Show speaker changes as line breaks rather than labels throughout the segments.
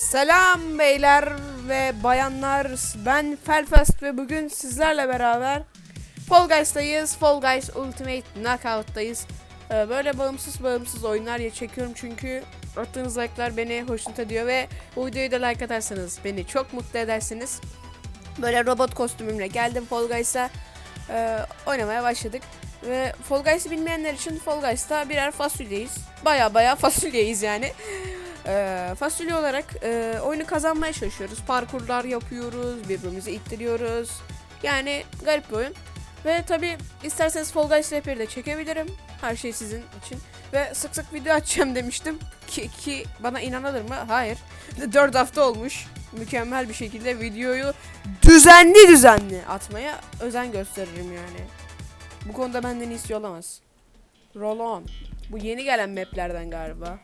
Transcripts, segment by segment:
Selam beyler ve bayanlar. Ben Felfast ve bugün sizlerle beraber Fall Guys'tayız. Fall Guys Ultimate Knockout'tayız. Ee, Böyle bağımsız bağımsız oyunlar ya çekiyorum çünkü attığınız like'lar beni hoşnut ediyor ve bu videoyu da like atarsanız beni çok mutlu edersiniz. Böyle robot kostümümle geldim Fall Guys'a Ee, oynamaya başladık. Ve Fall Guys'ı bilmeyenler için Fall Guys'ta birer fasulyeyiz. Baya baya fasulyeyiz yani. Ee, fasulye olarak e, oyunu kazanmaya çalışıyoruz. Parkurlar yapıyoruz, birbirimizi ittiriyoruz. Yani garip bir oyun. Ve tabi isterseniz Fall Guys RP'yi de çekebilirim. Her şey sizin için. Ve sık sık video açacağım demiştim. Ki, ki bana inanılır mı? Hayır. 4 hafta olmuş. Mükemmel bir şekilde videoyu düzenli düzenli atmaya özen gösteririm yani. Bu konuda benden iyisi olamaz. Roll on. Bu yeni gelen maplerden galiba.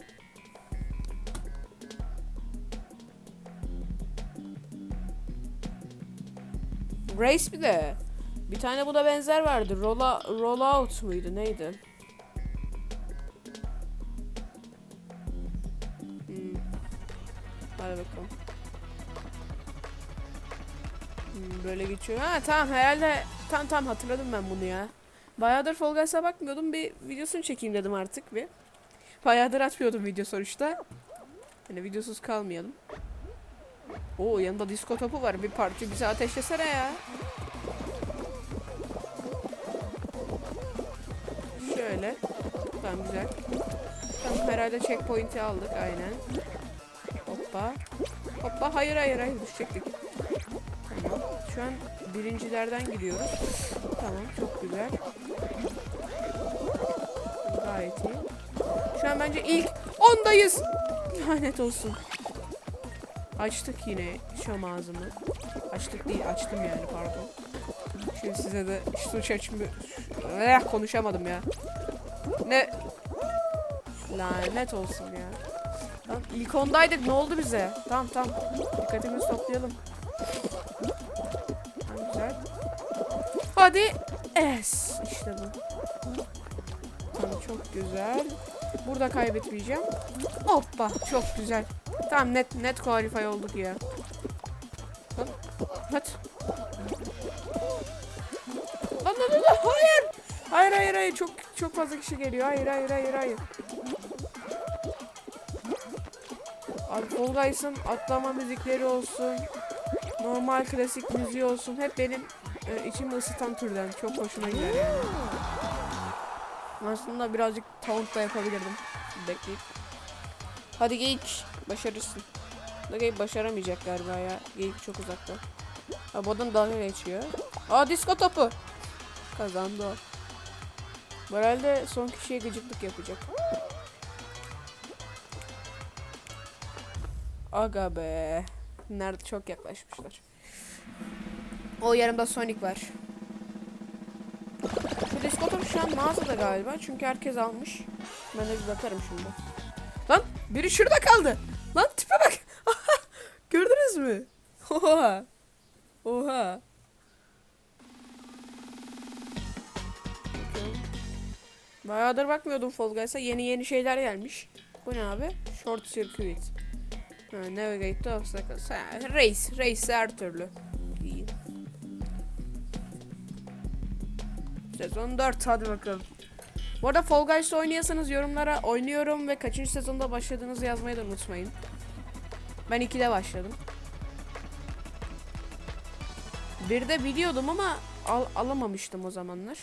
Race bir de. Bir tane buna benzer vardı. Rolla, roll out muydu neydi? Hmm. Hadi bakalım. Hmm, böyle geçiyor. Ha tamam herhalde tam tam hatırladım ben bunu ya. Bayağıdır Fall Guys'a bakmıyordum. Bir videosunu çekeyim dedim artık bir. Bayağıdır atmıyordum video sonuçta. Hani videosuz kalmayalım. Oo yanında disco topu var. Bir parça bize ateşlesene ya. Şöyle. Tamam güzel. Tamam herhalde checkpoint'i aldık aynen. Hoppa. Hoppa hayır hayır hayır düşecektik. Tamam. Şu an birincilerden gidiyoruz. Tamam çok güzel. Gayet iyi. Şu an bence ilk ondayız. Lanet olsun. Açtık yine şam ağzımı. Açtık değil açtım yani pardon. Şimdi size de suç açımı... Eh, konuşamadım ya. Ne? Lanet olsun ya. Lan ilk ondaydık ne oldu bize? Tamam tamam. Dikkatimizi toplayalım. Tamam güzel. Hadi. Es. İşte bu. Tamam çok güzel. Burada kaybetmeyeceğim. Hoppa çok güzel. Tamam net net qualify olduk ya. Lan hadi. Lan lan lan hayır. Hayır hayır hayır çok çok fazla kişi geliyor. Hayır hayır hayır hayır. Abi atlama müzikleri olsun. Normal klasik müziği olsun. Hep benim e, içimi ısıtan türden. Çok hoşuma gider yani. Aslında birazcık taunt da yapabilirdim. Bekleyip. Hadi geyik. Başarırsın. Da geyik başaramayacak galiba ya. Geyik çok uzakta. Ha bu adam dalga geçiyor. Aa disco topu. Kazandı o. Bu herhalde son kişiye gıcıklık yapacak. Aga be. Nerede çok yaklaşmışlar. O yanımda Sonic var. Topu şu an mağazada galiba. Çünkü herkes almış. Ben de bir bakarım şimdi. Lan biri şurada kaldı. Lan tipe bak. Gördünüz mü? Oha. Oha. Bayağıdır bakmıyordum Fall Guys'a. Yeni yeni şeyler gelmiş. Bu ne abi? Short Circuit. Ha, navigate to obstacles. Ha, race. Race her türlü. Sezon 4 hadi bakalım. Bu arada Fall Guys oynuyorsanız yorumlara oynuyorum ve kaçıncı sezonda başladığınızı yazmayı da unutmayın. Ben 2'de başladım. Bir de biliyordum ama al alamamıştım o zamanlar.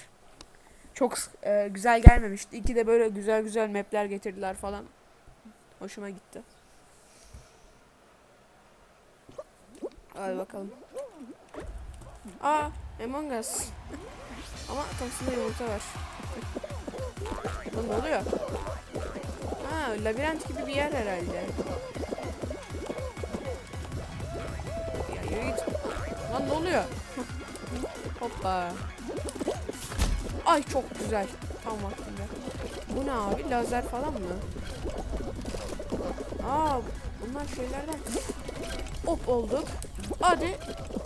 Çok e, güzel gelmemişti. İki de böyle güzel güzel mapler getirdiler falan. Hoşuma gitti. Hadi bakalım. Aa, Among Us. Ama taksında yumurta var. Lan ne oluyor? Ha, labirent gibi bir yer herhalde. Ya yürü git. Lan ne oluyor? Hoppa. Ay çok güzel. Tam vaktinde. Bu ne abi? Lazer falan mı? Aa, bunlar şeylerden. Hop olduk. Hadi.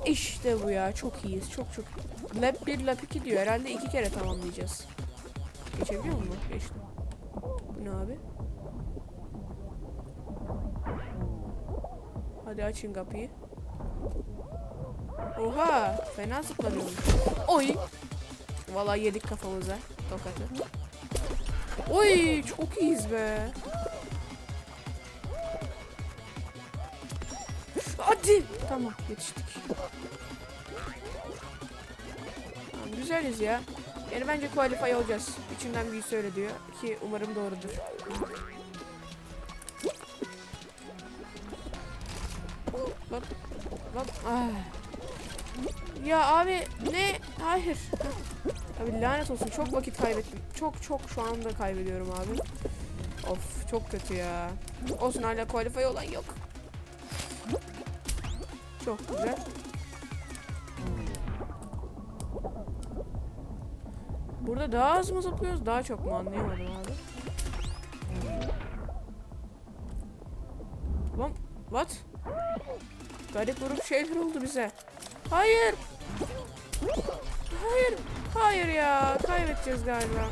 İşte bu ya. Çok iyiyiz. Çok çok. Lab 1, lab 2 diyor. Herhalde iki kere tamamlayacağız. Geçebiliyor mu? Geçtim. Bu ne abi? Hadi açın kapıyı. Oha fena zıplanıyormuş. Oy. Vallahi yedik kafamıza tokatı. Oy çok iyiyiz be. Hadi. Tamam yetiştik. Güzeliz ya. Yani bence qualify olacağız. İçimden bir söyle diyor ki umarım doğrudur. Bak. Bak. Ah. Ya abi ne? Hayır. Abi lanet olsun çok vakit kaybettim. Çok çok şu anda kaybediyorum abi. Of çok kötü ya. Olsun hala qualify olan yok. Çok güzel. Burada daha az mı zıplıyoruz daha çok mu anlayamadım abi. Lan what? Garip grup şeyler oldu bize. Hayır. Hayır. Hayır ya. Kaybedeceğiz galiba.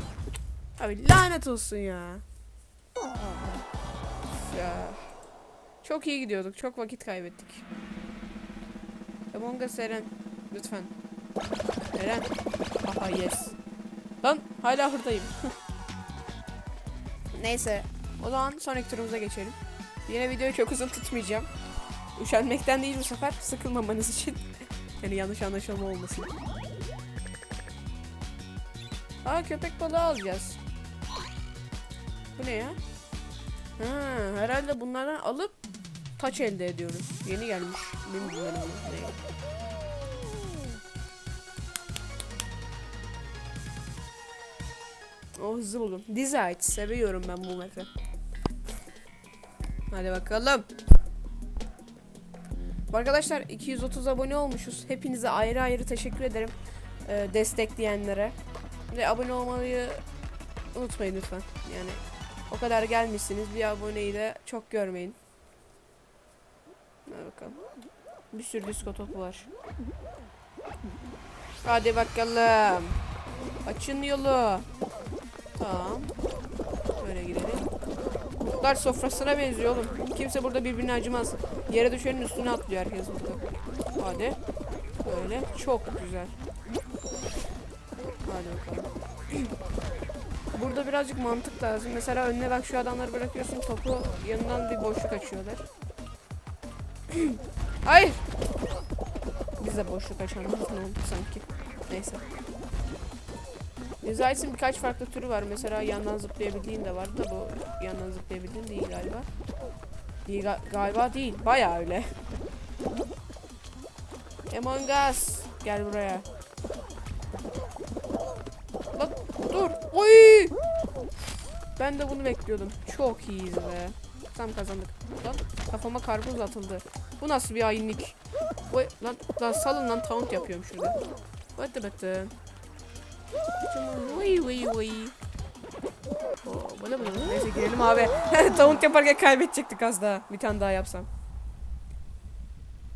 Abi lanet olsun ya. Ya. Çok iyi gidiyorduk. Çok vakit kaybettik. Among Us Eren. Lütfen. Eren. Aha yes. Lan hala hırdayım. Neyse. O zaman sonraki turumuza geçelim. Yine videoyu çok uzun tutmayacağım. Üşenmekten değil bu sefer. Sıkılmamanız için. yani yanlış anlaşılma olmasın. Aa köpek balığı alacağız. Bu ne ya? Ha, herhalde bunlardan alıp taç elde ediyoruz. Yeni gelmiş. Bilmiyorum. Ne? O hızlı buldum. Dizite. Seviyorum ben bu map'i. Hadi bakalım. Arkadaşlar 230 abone olmuşuz. Hepinize ayrı ayrı teşekkür ederim. Ee, destekleyenlere. Ve abone olmayı unutmayın lütfen. Yani o kadar gelmişsiniz. Bir aboneyi de çok görmeyin. Hadi bakalım. Bir sürü disko topu var. Hadi bakalım. Açın yolu. Tamam. Böyle gidelim. Kurtlar sofrasına benziyor oğlum. Kimse burada birbirine acımaz. Yere düşenin üstüne atlıyor herkes burada. Hadi. Böyle. Çok güzel. Hadi bakalım. Burada birazcık mantık lazım. Mesela önüne bak şu adamları bırakıyorsun topu yanından bir boşluk açıyorlar. Hayır. Biz de boşluk açanlarız ne oldu sanki. Neyse. Zayt'in birkaç farklı türü var. Mesela yandan zıplayabildiğin de var da bu yandan zıplayabildiğin değil galiba. Değil ga- galiba değil. Baya öyle. Among Us. Gel buraya. Lan dur. Oy! Ben de bunu bekliyordum. Çok iyiyiz be. Tam kazandık. Lan kafama karpuz atıldı. Bu nasıl bir hainlik? Oy lan, lan salın lan taunt yapıyorum şurada. Hadi batın. Vıy vıy vıy. Bana bana. Neyse girelim abi. taunt yaparken kaybedecektik az daha. Bir tane daha yapsam.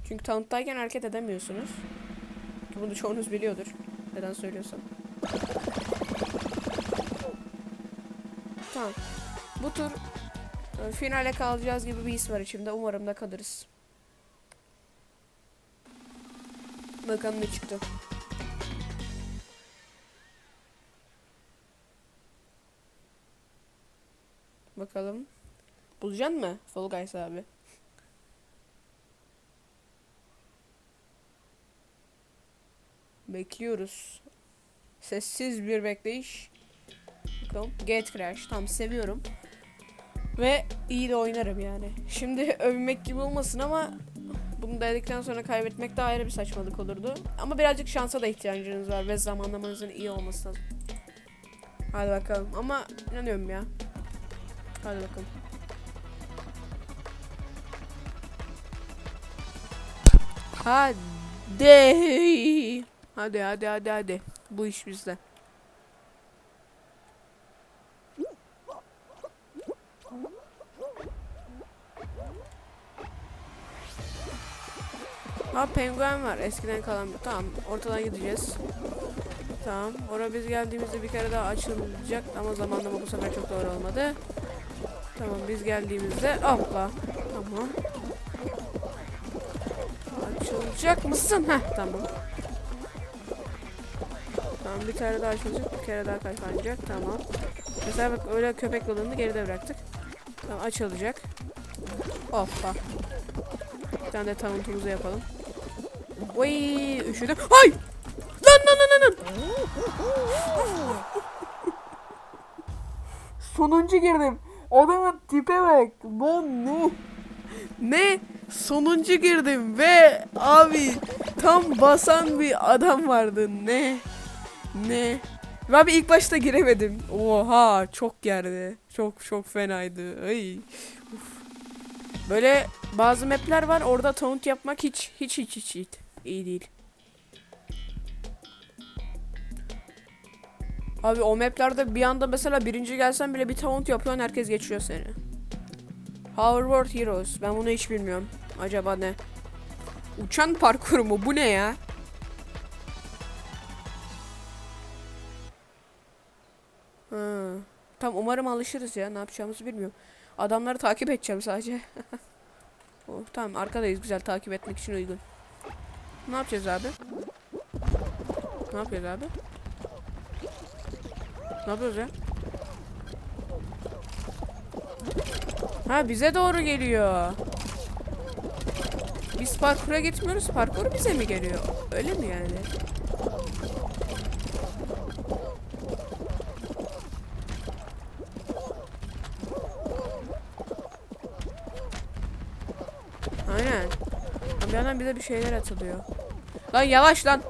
Çünkü taunt'tayken hareket edemiyorsunuz. Ki bunu çoğunuz biliyordur. Neden söylüyorsam. Tamam. Bu tur e, finale kalacağız gibi bir his var içimde. Umarım da kalırız. Bakalım ne çıktı. Bakalım. Bulacaksın mı Fall Guys abi? Bekliyoruz. Sessiz bir bekleyiş. Bakalım. Get Crash. Tam seviyorum. Ve iyi de oynarım yani. Şimdi övmek gibi olmasın ama bunu dedikten sonra kaybetmek de ayrı bir saçmalık olurdu. Ama birazcık şansa da ihtiyacınız var ve zamanlamanızın iyi olması lazım. Hadi bakalım ama inanıyorum ya. Hadi bakalım. Hadi. Hadi hadi hadi hadi. Bu iş bizde. Ha penguen var eskiden kalan. Tamam ortadan gideceğiz. Tamam. Oraya biz geldiğimizde bir kere daha açılacak ama zamanlama bu sefer çok doğru olmadı. Tamam biz geldiğimizde hopla. Tamam. açılacak mısın? Heh tamam. Tamam bir tane daha açılacak. Bir kere daha kapanacak. Tamam. Mesela bak öyle köpek balığını geride bıraktık. Tamam açılacak. Hoppa. Bir tane de tavuntumuzu yapalım. Oy üşüdüm. Ay! Lan lan lan lan, lan. Sonuncu girdim. Adamın tipe bak. Lan ne? Ne? Sonuncu girdim ve abi tam basan bir adam vardı. Ne? Ne? Ve abi ilk başta giremedim. Oha çok gerdi. Çok çok fenaydı. Ay. Uf. Böyle bazı mapler var orada taunt yapmak hiç hiç hiç hiç, hiç iyi değil. Abi o maplerde bir anda mesela birinci gelsen bile bir taunt yapıyorsun herkes geçiyor seni. Hoverboard Heroes. Ben bunu hiç bilmiyorum. Acaba ne? Uçan parkuru mu? Bu ne ya? Ha. Tam umarım alışırız ya. Ne yapacağımızı bilmiyorum. Adamları takip edeceğim sadece. oh, tamam arkadayız güzel takip etmek için uygun. Ne yapacağız abi? Ne yapıyoruz abi? Ne yapıyoruz ya? Ha bize doğru geliyor. Biz parkura gitmiyoruz. Parkur bize mi geliyor? Öyle mi yani? Aynen. Bir yandan bize bir şeyler atılıyor. Lan yavaş lan.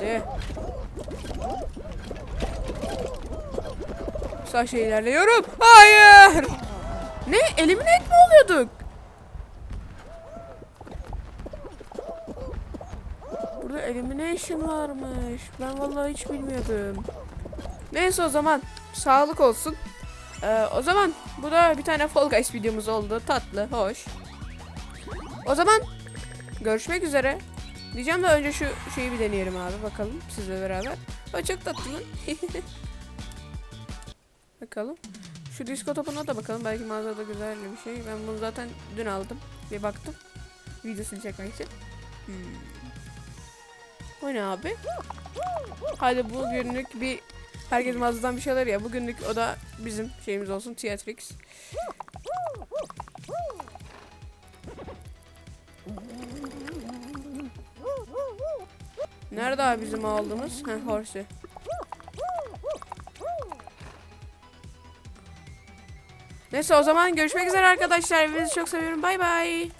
Hadi. Saçla ilerliyorum. Hayır. Ne? Eliminate mi oluyorduk? Burada elimination varmış. Ben vallahi hiç bilmiyordum. Neyse o zaman sağlık olsun. Ee, o zaman bu da bir tane Fall Guys videomuz oldu. Tatlı, hoş. O zaman görüşmek üzere. Diyeceğim de önce şu şeyi bir deneyelim abi bakalım sizle beraber. O çok tatlı. bakalım. Şu disko topuna da bakalım. Belki mağazada güzel bir şey. Ben bunu zaten dün aldım. Bir baktım. Videosunu çekmek için. Hmm. O ne abi? Hadi bugünlük bir herkes mağazadan bir şeyler ya. Bugünlük o da bizim şeyimiz olsun. Theatrix. Nerede abi bizim aldığımız? Heh, Horsey. Neyse o zaman görüşmek üzere arkadaşlar. Hepinizi çok seviyorum. Bay bay.